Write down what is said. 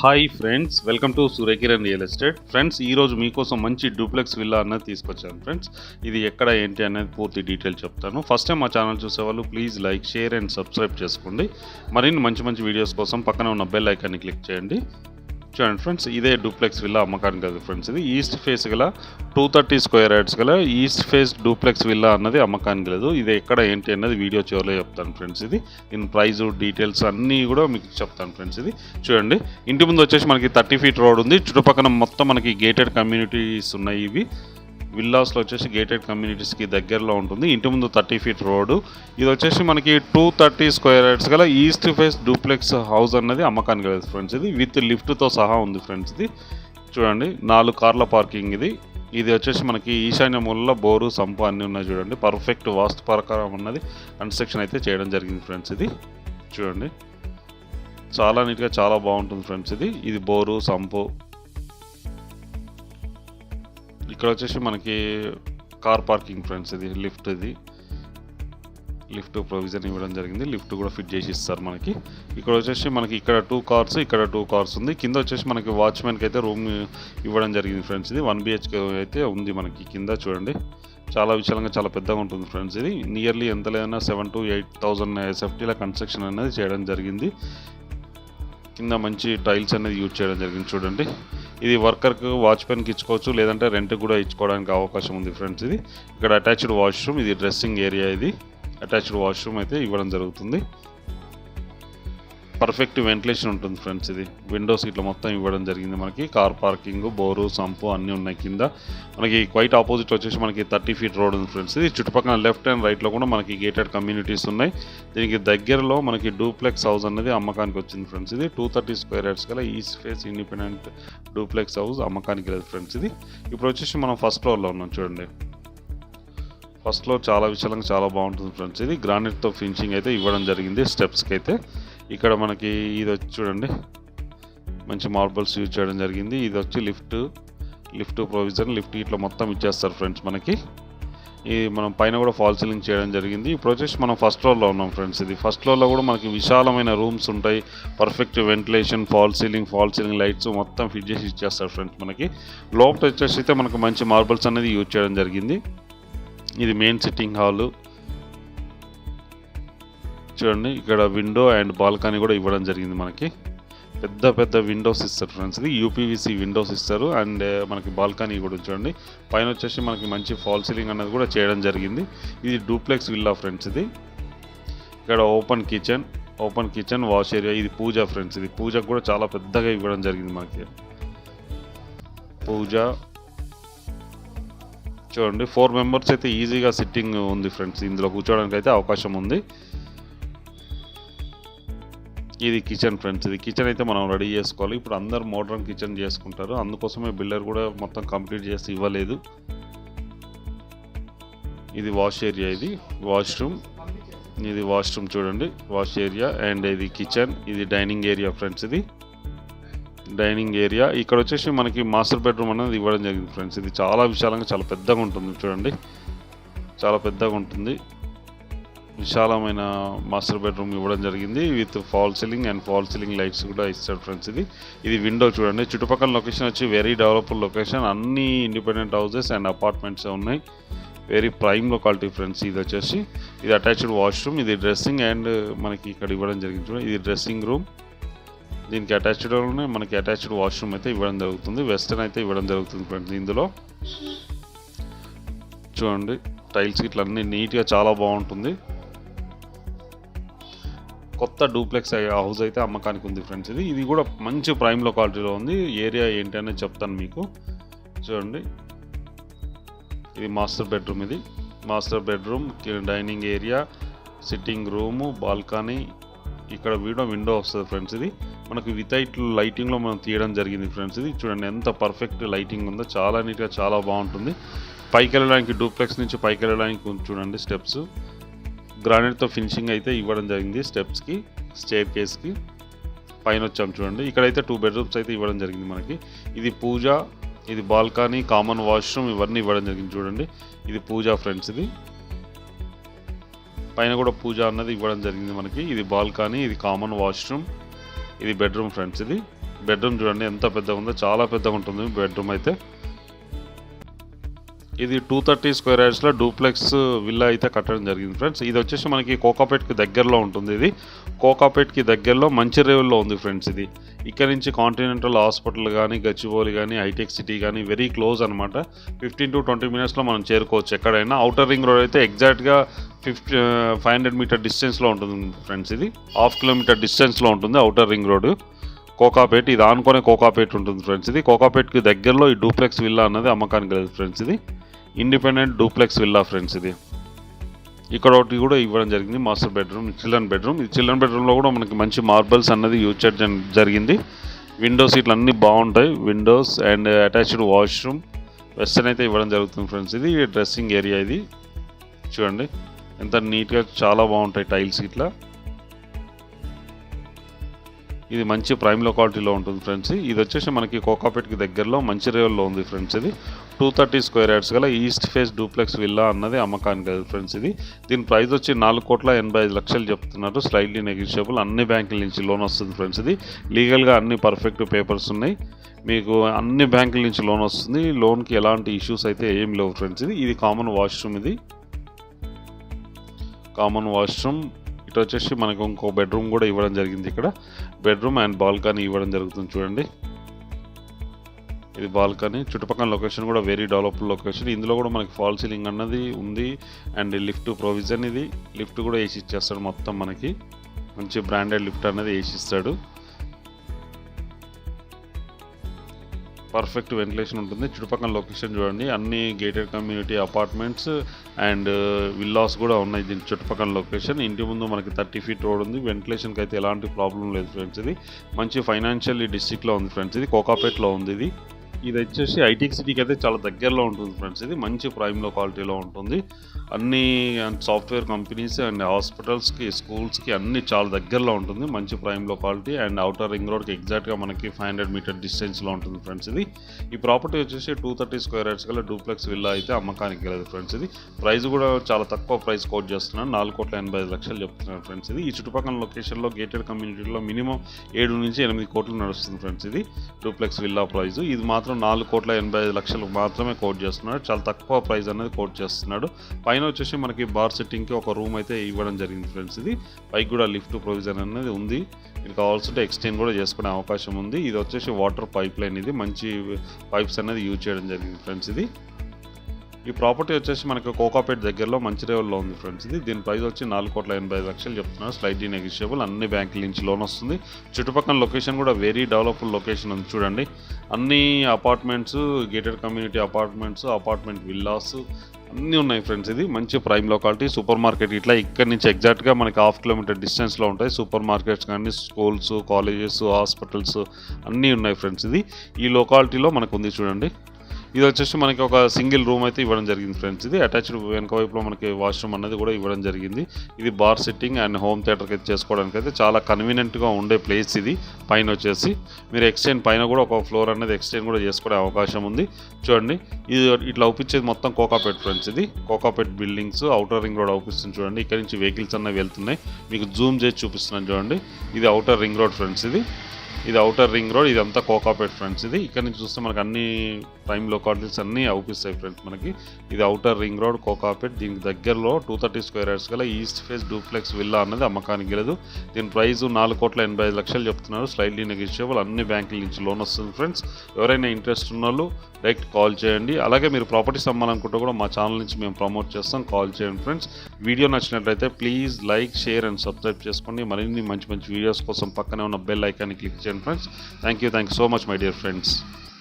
Hi friends welcome to Suryakiran real estate friends ఈరోజు మీకోసం మంచి డూప్లెక్స్ విల్లా అన్నది తీసుకొచ్చాను ఫ్రెండ్స్ ఇది ఎక్కడ ఏంటి అనేది పూర్తి డీటెయిల్ చెప్తాను. ఫస్ట్ టైం మా ఛానల్ చూసేవాళ్ళు please like share and subscribe చేసుకోండి. మరిన్ని మంచి మంచి వీడియోస్ కోసం పక్కన ఉన్న బెల్ ఐకాన్ని క్లిక్ చేయండి. చూడండి ఫ్రెండ్స్ ఇదే డూప్లెక్స్ విల్లా అమ్మకానికి కదా ఫ్రెండ్స్ ఇది. ఈస్ట్ ఫేస్ గల టూ థర్టీ స్క్వేర్ యార్డ్స్ గల ఈస్ట్ ఫేస్ డూప్లెక్స్ విల్లా అన్నది అమ్మకానికి లేదు. ఇది ఎక్కడ ఏంటి అన్నది వీడియో చివరిలో చెప్తాను ఫ్రెండ్స్ ఇది. దీని ప్రైజ్ డీటెయిల్స్ అన్నీ కూడా మీకు చెప్తాను ఫ్రెండ్స్ ఇది. చూడండి ఇంటి ముందు వచ్చేసి మనకి థర్టీ ఫీట్ రోడ్ ఉంది. చుట్టుపక్కల మొత్తం మనకి గేటెడ్ కమ్యూనిటీస్ ఉన్నాయి ఇవి. విల్లాస్లో వచ్చేసి గేటెడ్ కమ్యూనిటీస్కి దగ్గరలో ఉంటుంది. ఇంటి ముందు థర్టీ ఫీట్ రోడ్డు. ఇది వచ్చేసి మనకి టూ థర్టీ స్క్వేర్ యార్డ్స్ గల ఈస్ట్ ఫేస్ డూప్లెక్స్ హౌస్ అన్నది అమ్మకానికి లేదు ఫ్రెండ్స్ ఇది. విత్ లిఫ్ట్తో సహా ఉంది ఫ్రెండ్స్ ఇది. చూడండి నాలుగు కార్ల పార్కింగ్ ఇది. ఇది వచ్చేసి మనకి ఈశాన్య మూలలో బోరు సంపు అన్నీ ఉన్నాయి చూడండి. పర్ఫెక్ట్ వాస్తు ప్రకారం ఉన్నది. కన్స్ట్రక్షన్ అయితే చేయడం జరిగింది ఫ్రెండ్స్ ఇది. చూడండి. చాలా నీట్గా చాలా బాగుంటుంది ఫ్రెండ్స్ ఇది. ఇది బోరు సంపు ఇక్కడ వచ్చేసి మనకి కార్ పార్కింగ్ ఫ్రెండ్స్ ఇది లిఫ్ట్ ఇది. లిఫ్ట్ ప్రొవిజన్ ఇవ్వడం జరిగింది. లిఫ్ట్ కూడా ఫిట్ చేసి ఇస్తారు మనకి. ఇక్కడ వచ్చేసి మనకి ఇక్కడ టూ కార్స్ ఇక్కడ టూ కార్స్ ఉంది. కింద వచ్చేసి మనకి వాచ్మెన్కి అయితే రూమ్ ఇవ్వడం జరిగింది ఫ్రెండ్స్ ఇది. వన్ బిహెచ్కే అయితే ఉంది మనకి కింద చూడండి. చాలా విశాలంగా చాలా పెద్దగా ఉంటుంది ఫ్రెండ్స్ ఇది. నియర్లీ ఎంత లేదన్నా సెవెన్ టు ఎయిట్ థౌజండ్ ఎస్ఎఫ్టీల కన్స్ట్రక్షన్ అనేది చేయడం జరిగింది. కింద మంచి టైల్స్ అనేది యూజ్ చేయడం జరిగింది చూడండి. ఇది వర్కర్కి వాచ్మెన్కి ఇచ్చుకోవచ్చు లేదంటే రెంట్ కూడా ఇచ్చుకోవడానికి అవకాశం ఉంది ఫ్రెండ్స్ ఇది. ఇక్కడ అటాచ్డ్ వాష్రూమ్ ఇది డ్రెస్సింగ్ ఏరియా ఇది. అటాచ్డ్ వాష్రూమ్ అయితే ఇవ్వడం జరుగుతుంది. పర్ఫెక్ట్ వెంటిలేషన్ ఉంటుంది ఫ్రెండ్స్ ఇది. విండోస్ ఇట్లా మొత్తం ఇవ్వడం జరిగింది మనకి. కార్ పార్కింగ్ బోరు సంపు అన్నీ ఉన్నాయి కింద. మనకి క్వైట్ ఆపోజిట్ వచ్చేసి మనకి థర్టీ ఫీట్ రోడ్ ఉంది ఫ్రెండ్స్ ఇది. చుట్టుపక్కల లెఫ్ట్ అండ్ రైట్లో కూడా మనకి గేటెడ్ కమ్యూనిటీస్ ఉన్నాయి. దీనికి దగ్గరలో మనకి డూప్లెక్స్ హౌస్ అనేది అమ్మకానికి వచ్చింది ఫ్రెండ్స్ ఇది. టూ థర్టీ స్క్వేర్ యార్డ్స్ గల east face independent duplex house అమ్మకానికి లేదు ఫ్రెండ్స్ ఇది. ఇప్పుడు వచ్చేసి మనం ఫస్ట్ ఫ్లోర్లో ఉన్నాం చూడండి. ఫస్ట్ ఫ్లోర్ చాలా విశాలంగా చాలా బాగుంటుంది ఫ్రెండ్స్ ఇది. గ్రానైట్తో ఫినిషింగ్ అయితే ఇవ్వడం జరిగింది. స్టెప్స్కి అయితే ఇక్కడ మనకి ఇది వచ్చి చూడండి. మంచి మార్బల్స్ యూజ్ చేయడం జరిగింది. ఇది వచ్చి లిఫ్ట్ లిఫ్ట్ ప్రొవిజన్ లిఫ్ట్ ఇట్లా మొత్తం ఇచ్చేస్తారు ఫ్రెండ్స్ మనకి. ఈ మనం పైన కూడా ఫాల్ సీలింగ్ చేయడం జరిగింది. ఇప్పుడు వచ్చేసి మనం ఫస్ట్ ఫ్లోర్లో ఉన్నాం ఫ్రెండ్స్ ఇది ఫస్ట్ ఫ్లోర్లో కూడా మనకి విశాలమైన రూమ్స్ ఉంటాయి. Perfect ventilation fall ceiling fall ceiling lights మొత్తం ఫిట్ చేసి ఇచ్చేస్తారు ఫ్రెండ్స్ మనకి. లోపల వచ్చేసి అయితే మనకు మంచి మార్బల్స్ అనేది యూజ్ చేయడం జరిగింది. ఇది మెయిన్ సిట్టింగ్ హాలు చూడండి ఇక్కడ విండో అండ్ బాల్కనీ కూడా ఇవ్వడం జరిగింది మనకి. పెద్ద పెద్ద విండోస్ ఇస్తారు ఫ్రెండ్స్ ఇది యూపీవీసీ విండోస్ ఇస్తారు అండ్ uh, మనకి బాల్కనీ కూడా చూడండి. పైన వచ్చేసి మనకి మంచి ఫాల్ సీలింగ్ అనేది కూడా చేయడం జరిగింది. ఇది డూప్లెక్స్ విల్లా ఫ్రెండ్స్ ఇది. ఇక్కడ open kitchen open kitchen wash area ఇది పూజ ఫ్రెండ్స్ ఇది. పూజకు కూడా చాలా పెద్దగా ఇవ్వడం జరిగింది మనకి. పూజ. చూడండి ఫోర్ మెంబర్స్ అయితే ఈజీగా సిట్టింగ్ ఉంది ఫ్రెండ్స్ ఇందులో కూర్చోవడానికి అయితే అవకాశం ఉంది. ఇది కిచెన్ ఫ్రెండ్స్ ఇది కిచెన్ అయితే మనం రెడీ చేసుకోవాలి. ఇప్పుడు అందరు మోడర్న్ కిచెన్ చేసుకుంటారు. అందుకోసమే బిల్డర్ కూడా మొత్తం కంప్లీట్ చేసి ఇవ్వలేదు. ఇది వాష్ ఏరియా ఇది. వాష్రూమ్ ఇది వాష్రూమ్ చూడండి. వాష్ ఏరియా అండ్ ఇది కిచెన్ ఇది డైనింగ్ ఏరియా ఫ్రెండ్స్ ఇది. డైనింగ్ ఏరియా ఇక్కడ వచ్చేసి మనకి మాస్టర్ బెడ్రూమ్ అనేది ఇవ్వడం జరిగింది ఫ్రెండ్స్ ఇది చాలా విశాలంగా చాలా పెద్దగా ఉంటుంది చూడండి. చాలా పెద్దగా ఉంటుంది. విశాలమైన మాస్టర్ బెడ్రూమ్ ఇవ్వడం జరిగింది with fall ceiling and fall ceiling lights కూడా ఇస్తాడు ఫ్రెండ్స్ ఇది. ఇది విండో చూడండి. చుట్టుపక్కల లొకేషన్ వచ్చి వెరీ డెవలప్డ్ లొకేషన్. అన్ని ఇండిపెండెంట్ హౌసెస్ అండ్ అపార్ట్మెంట్స్ ఉన్నాయి. వెరీ ప్రైమ్ లొకాలిటీ ఫ్రెండ్స్ ఇది వచ్చేసి. ఇది అటాచ్డ్ వాష్రూమ్ ఇది డ్రెస్సింగ్ అండ్ మనకి ఇక్కడ ఇవ్వడం జరిగింది చూడండి. ఇది డ్రెస్సింగ్ రూమ్. దీనికి అటాచ్డ్ ఉన్నాయి. మనకి అటాచ్డ్ వాష్రూమ్ అయితే ఇవ్వడం జరుగుతుంది. వెస్టర్న్ అయితే ఇవ్వడం జరుగుతుంది ఫ్రెండ్స్ ఇందులో. చూడండి టైల్స్ ఇట్లా అన్ని నీట్గా చాలా బాగుంటుంది. కొత్త డూప్లెక్స్ హౌస్ అయితే అమ్మకానికి ఉంది ఫ్రెండ్స్ ఇది. ఇది కూడా మంచి ప్రైమ్ లొకాలిటీలో ఉంది. ఏరియా ఏంటి అనేది చెప్తాను మీకు. చూడండి. ఇది మాస్టర్ బెడ్రూమ్ ఇది. Master bedroom dining area sitting room balcony ఇక్కడ వీడియో విండో వస్తుంది ఫ్రెండ్స్ ఇది. మనకు వితౌట్ లైటింగ్లో మనం తీయడం జరిగింది ఫ్రెండ్స్ ఇది. చూడండి ఎంత పర్ఫెక్ట్ లైటింగ్ ఉందో. చాలా నీట్గా చాలా బాగుంటుంది. పైకి వెళ్ళడానికి డూప్లెక్స్ నుంచి పైకి వెళ్ళడానికి చూడండి స్టెప్స్ గ్రానైట్తో ఫినిషింగ్ అయితే ఇవ్వడం జరిగింది స్టెప్స్కి స్టేర్ కేస్కి పైన వచ్చాం చూడండి. ఇక్కడైతే టూ బెడ్రూమ్స్ అయితే ఇవ్వడం జరిగింది మనకి. ఇది పూజ ఇది బాల్కనీ కామన్ వాష్రూమ్ ఇవన్నీ ఇవ్వడం జరిగింది చూడండి. ఇది పూజ ఫ్రెండ్స్ ఇది. పైన కూడా పూజ అన్నది ఇవ్వడం జరిగింది మనకి. ఇది బాల్కనీ ఇది కామన్ వాష్రూమ్ ఇది బెడ్రూమ్ ఫ్రెండ్స్ ఇది. బెడ్రూమ్ చూడండి ఎంత పెద్దగా ఉందో చాలా పెద్దగా ఉంటుంది బెడ్రూమ్ అయితే. ఇది టూ థర్టీ స్క్వేర్ యార్డ్స్లో డూప్లెక్స్ విల్లా అయితే కట్టడం జరిగింది ఫ్రెండ్స్ ఇది వచ్చేసి మనకి కోకాపేట్కి దగ్గరలో ఉంటుంది ఇది. కోకాపేట్కి దగ్గరలో మంచిర్యాలలో ఉంది ఫ్రెండ్స్ ఇది. ఇక్కడ నుంచి కాంటినెంటల్ హాస్పిటల్ కానీ గచ్చిబౌలి కానీ హైటెక్ సిటీ కానీ వెరీ క్లోజ్ అనమాట ఫిఫ్టీన్ టు ట్వంటీ మినిట్స్లో మనం చేరుకోవచ్చు ఎక్కడైనా. అవుటర్ రింగ్ రోడ్ అయితే ఎగ్జాక్ట్గా ఫిఫ్టీ ఫైవ్ హండ్రెడ్ మీటర్ డిస్టెన్స్లో ఉంటుంది ఫ్రెండ్స్ ఇది. హాఫ్ కిలోమీటర్ డిస్టెన్స్లో ఉంటుంది అవుటర్ రింగ్ రోడ్ కోకాపేట్ ఇది ఆనుకునే కోకాపేట్ ఉంటుంది ఫ్రెండ్స్ ఇది. కోకాపేట్కి దగ్గరలో ఈ డూప్లెక్స్ విల్లా అన్నది అమ్మకానికి లేదు ఫ్రెండ్స్ ఇది. ఇండిపెండెంట్ డూప్లెక్స్ విల్లా ఫ్రెండ్స్ ఇది. ఇక్కడ ఒకటి కూడా ఇవ్వడం జరిగింది మాస్టర్ బెడ్రూమ్ చిల్డ్రన్ బెడ్రూమ్. ఈ చిల్డ్రన్ బెడ్రూమ్లో కూడా మనకి మంచి మార్బల్స్ అన్నది యూజ్ చేయడం జరిగింది. విండోస్ ఇట్లా అన్నీ బాగుంటాయి. Windows and attached washroom western అయితే ఇవ్వడం జరుగుతుంది ఫ్రెండ్స్ ఇది. డ్రెస్సింగ్ ఏరియా ఇది. చూడండి ఎంత నీట్గా చాలా బాగుంటాయి టైల్స్ ఇట్లా ఇది మంచి ప్రైమ్ లొకాలిటీలో ఉంటుంది ఫ్రెండ్స్ ఇది వచ్చేసి మనకి కోకాపేట్కి దగ్గరలో మంచిర్యాలలో ఉంది ఫ్రెండ్స్ ఇది. టూ థర్టీ స్క్వేర్ యార్డ్స్ గల ఈస్ట్ ఫేస్ డూప్లెక్స్ విల్లా అన్నది అమ్మకానికి లేదు ఫ్రెండ్స్ ఇది. దీని ప్రైస్ వచ్చి నాలుగు కోట్ల ఎనభై ఐదు లక్షలు చెప్తున్నారు. స్లైడ్లీ నెగిషియబుల్ అన్ని బ్యాంకుల నుంచి లోన్ వస్తుంది ఫ్రెండ్స్ ఇది. లీగల్గా అన్ని పర్ఫెక్ట్ పేపర్స్ ఉన్నాయి. మీకు అన్ని బ్యాంకుల నుంచి లోన్ వస్తుంది. లోన్కి ఎలాంటి ఇష్యూస్ అయితే ఏం లేవు ఫ్రెండ్స్ ఇది. ఇది కామన్ వాష్రూమ్ ఇది. కామన్ వాష్రూమ్ ఇటు వచ్చేసి మనకు ఇంకో బెడ్రూమ్ కూడా ఇవ్వడం జరిగింది ఇక్కడ. బెడ్రూమ్ అండ్ బాల్కనీ ఇవ్వడం జరుగుతుంది చూడండి. ఇది బాల్కనీ. చుట్టుపక్కల లొకేషన్ కూడా వెరీ డెవలప్డ్ లొకేషన్. ఇందులో కూడా మనకి ఫాల్ సీలింగ్ అన్నది ఉంది అండ్ లిఫ్ట్ ప్రొవిజన్ ఇది. లిఫ్ట్ కూడా వేసి ఇచ్చేస్తాడు మొత్తం మనకి. మంచి బ్రాండెడ్ లిఫ్ట్ అనేది వేసి ఇస్తాడు. పర్ఫెక్ట్ వెంటిలేషన్ ఉంటుంది. చుట్టుపక్కల లొకేషన్ చూడండి. అన్ని gated community apartments and uh, villas కూడా ఉన్నాయి దీని చుట్టుపక్కల లొకేషన్. ఇంటి ముందు మనకి థర్టీ ఫీట్ రోడ్ ఉంది. వెంటిలేషన్కి అయితే ఎలాంటి ప్రాబ్లం లేదు ఫ్రెండ్స్ ఇది. మంచి ఫైనాన్షియల్ డిస్టిక్లో ఉంది ఫ్రెండ్స్ ఇది. కోకాపేట్లో ఉంది ఇది. ఇది వచ్చేసి ఐటీక్ సిటీకి అయితే చాలా దగ్గరలో ఉంటుంది ఫ్రెండ్స్. ఇది మంచి ప్రైమ్లో క్వాలిటీలో ఉంటుంది. అన్ని సాఫ్ట్వేర్ కంపెనీస్ అండ్ హాస్పిటల్స్కి స్కూల్స్కి అన్ని చాలా దగ్గరలో ఉంటుంది. మంచి ప్రైమ్లో క్వాలిటీ అండ్ అవుటర్ రింగ్ రోడ్కి ఎగ్జాక్ట్గా మనకి ఫైవ్ హండ్రెడ్ మీటర్ డిస్టెన్స్లో ఉంటుంది ఫ్రెండ్స్ ఇది. ఈ ప్రాపర్టీ వచ్చేసి టూ థర్టీ స్క్వేర్ యార్డ్స్ గల డూప్లెక్స్ విల్లా అయితే అమ్మకానికి లేదు ఫ్రెండ్స్ ఇది. ప్రైస్ కూడా చాలా తక్కువ ప్రైస్ కోట్ చేస్తున్నాను నాలుగు కోట్ల ఎనభై ఐదు లక్షలు చెప్తున్నాను ఫ్రెండ్స్ ఇది. ఈ చుట్టుపక్కల లొకేషన్లో గేటెడ్ కమ్యూనిటీలో మినిమం ఏడు నుంచి ఎనిమిది కోట్లు నడుస్తుంది ఫ్రెండ్స్ ఇది డూప్లెక్స్ విల్లా ప్రైస్. ఇది మాత్రం నాలుగు కోట్ల ఎనభై ఐదు లక్షలు మాత్రమే కోట్ చేస్తున్నాడు. చాలా తక్కువ ప్రైస్ అనేది కోట్ చేస్తున్నాడు. పైన వచ్చేసి మనకి బార్ సెట్టింగ్కి ఒక రూమ్ అయితే ఇవ్వడం జరిగింది ఫ్రెండ్స్ ఇది. పైకి కూడా లిఫ్ట్ ప్రొవిజన్ అనేది ఉంది. మీకు కావాల్సింటే ఎక్స్టెండ్ కూడా చేసుకునే అవకాశం ఉంది. ఇది వచ్చేసి వాటర్ పైప్ లైన్ ఇది. మంచి పైప్స్ అనేది యూజ్ చేయడం జరిగింది ఫ్రెండ్స్ ఇది. ఈ ప్రాపర్టీ వచ్చేసి మనకి కోకాపేట్ దగ్గరలో మంచిర్యాలలో ఉంది ఫ్రెండ్స్ ఇది. దీని ప్రైస్ వచ్చి నాలుగు కోట్ల ఎనభై ఐదు లక్షలు చెప్తున్నారు. స్లైడ్లీ నెగిషియబుల్ అన్ని బ్యాంకుల నుంచి లోన్ వస్తుంది. చుట్టుపక్కల లొకేషన్ కూడా వెరీ డెవలప్డ్ లొకేషన్ ఉంది చూడండి. అన్ని apartments gated community apartments apartment villas అన్నీ ఉన్నాయి ఫ్రెండ్స్ ఇది. మంచి ప్రైమ్ లొకాలిటీ సూపర్ మార్కెట్ ఇట్లా ఇక్కడ నుంచి ఎగ్జాక్ట్గా మనకి హాఫ్ కిలోమీటర్ డిస్టెన్స్లో ఉంటాయి. సూపర్ మార్కెట్స్ కానీ స్కూల్స్ కాలేజెస్ హాస్పిటల్స్ అన్నీ ఉన్నాయి ఫ్రెండ్స్ ఇది. ఈ లొకాలిటీలో మనకు ఉంది చూడండి. ఇది వచ్చేసి మనకి ఒక సింగిల్ రూమ్ అయితే ఇవ్వడం జరిగింది ఫ్రెండ్స్. ఇది అటాచ్డ్ వెనక వైపులో మనకి వాష్రూమ్ అనేది కూడా ఇవ్వడం జరిగింది. ఇది బార్ సిట్టింగ్ అండ్ హోమ్ థియేటర్కి అయితే చేసుకోవడానికి అయితే చాలా కన్వీనియంట్గా ఉండే ప్లేస్ ఇది. పైన వచ్చేసి మీరు ఎక్స్టెండ్ పైన కూడా ఒక ఫ్లోర్ అనేది ఎక్స్టెండ్ కూడా చేసుకునే అవకాశం ఉంది. చూడండి ఇది ఇట్లా అవుపించేది మొత్తం కోకాపేట్ ఫ్రెండ్స్ ఇది. Kokapet buildings outer ring road అవుపిస్తుంది చూడండి. ఇక్కడ నుంచి వెహికల్స్ అన్నవి వెళ్తున్నాయి. మీకు జూమ్ చేసి చూపిస్తున్నాను చూడండి. ఇది అవుటర్ రింగ్ రోడ్ ఫ్రెండ్స్ ఇది. ఇది అవుటర్ రింగ్ రోడ్ ఇదంతా కోకాపేట్ ఫ్రెండ్స్ ఇది ఇక్కడ నుంచి చూస్తే మనకు అన్ని ప్రైమ్ లొకాలిటీస్ అన్నీ అవుపిస్తాయి ఫ్రెండ్స్ మనకి. ఇది అవుటర్ రింగ్ రోడ్ కోకాపేట్ దీనికి దగ్గరలో టూ థర్టీ స్క్వేర్ యార్డ్స్ గల ఈస్ట్ ఫేస్ డూప్లెక్స్ విల్లా అన్నది అమ్మకానికి లేదు దీని ప్రైస్ నాలుగు కోట్ల ఎనభై ఐదు లక్షలు చెప్తున్నారు. స్లైడ్లీ నెగిషియబుల్ అన్ని బ్యాంకుల నుంచి లోన్ వస్తుంది ఫ్రెండ్స్ ఎవరైనా ఇంట్రెస్ట్ ఉన్న వాళ్ళు డైరెక్ట్ కాల్ చేయండి. అలాగే మీరు ప్రాపర్టీస్ అమ్మాలనుకుంటే కూడా మా ఛానల్ నుంచి మేము ప్రమోట్ చేస్తాం. కాల్ చేయండి ఫ్రెండ్స్ వీడియో నచ్చినట్లయితే please like share and subscribe చేసుకోండి. మరిన్ని మంచి మంచి వీడియోస్ కోసం పక్కనే ఉన్న బెల్ ఐకాన్ని క్లిక్ చేయండి. friends. Thank you. Thanks so much, my dear friends.